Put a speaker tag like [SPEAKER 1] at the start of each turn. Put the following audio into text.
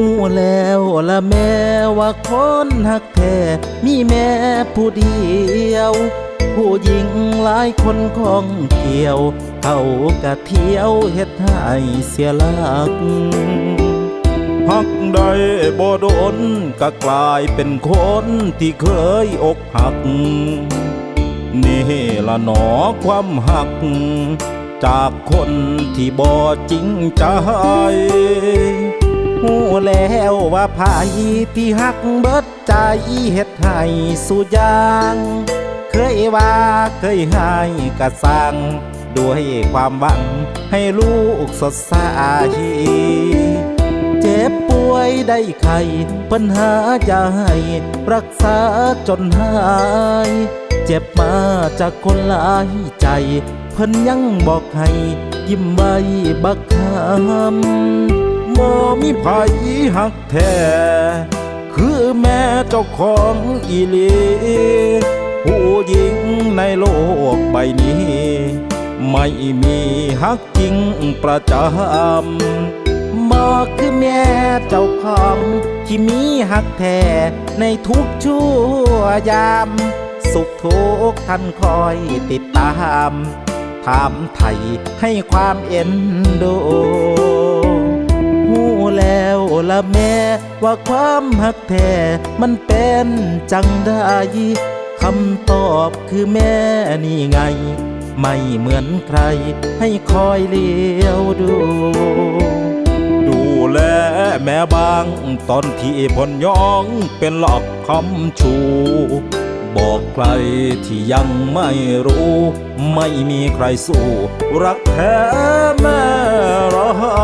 [SPEAKER 1] หูแล้วละแม่ว่าคนหักแท้มีแม่ผู้เดียว ผู้หญิงหลายคนของเกี่ยว เขากะเที่ยวเฮ็ดให้เสียหลักหักได้บ่โดนก็กลายเป็นคนที่เคยอกหัก นี่ละหนอความหัก จากคนที่บ่จริงใจ หูแล้วว่าภายที่หักเบิดใจเฮ็ดให้สุยาง เคยว่าเคยให้กระสังด้วยความหวังให้ลูกสดใสเจ็บป่วยได้ไข้ปัญหาจะให้รักษาจนหาย เจ็บมาจากคนหลายใจ เพิ่นยังบอกให้ยิ้มไว้บักคำ บ่มีไผหักแท้คือแม่เจ้าของอีลี ผู้หญิงในโลกใบนี้ ไม่มีฮักจริงประจำบอกคือแม่เจ้าของที่มีฮักแท้ในทุกชั่วยาม สุขทุกท่านคอยติดตาม ถามไทยให้ความเอ็นดู ล้วละแม่ว่าความหักแท้มันเป็นจังได้คำตอบคือแม่นี่ไง ไม่เหมือนใคร ให้คอยเลี้ยวดู ดูแลแม่บาง ตอนที่พนยองเป็นหลอกคำชูบอกใครที่ยังไม่รู้ ไม่มีใครสู้ รักแท้แม่เรา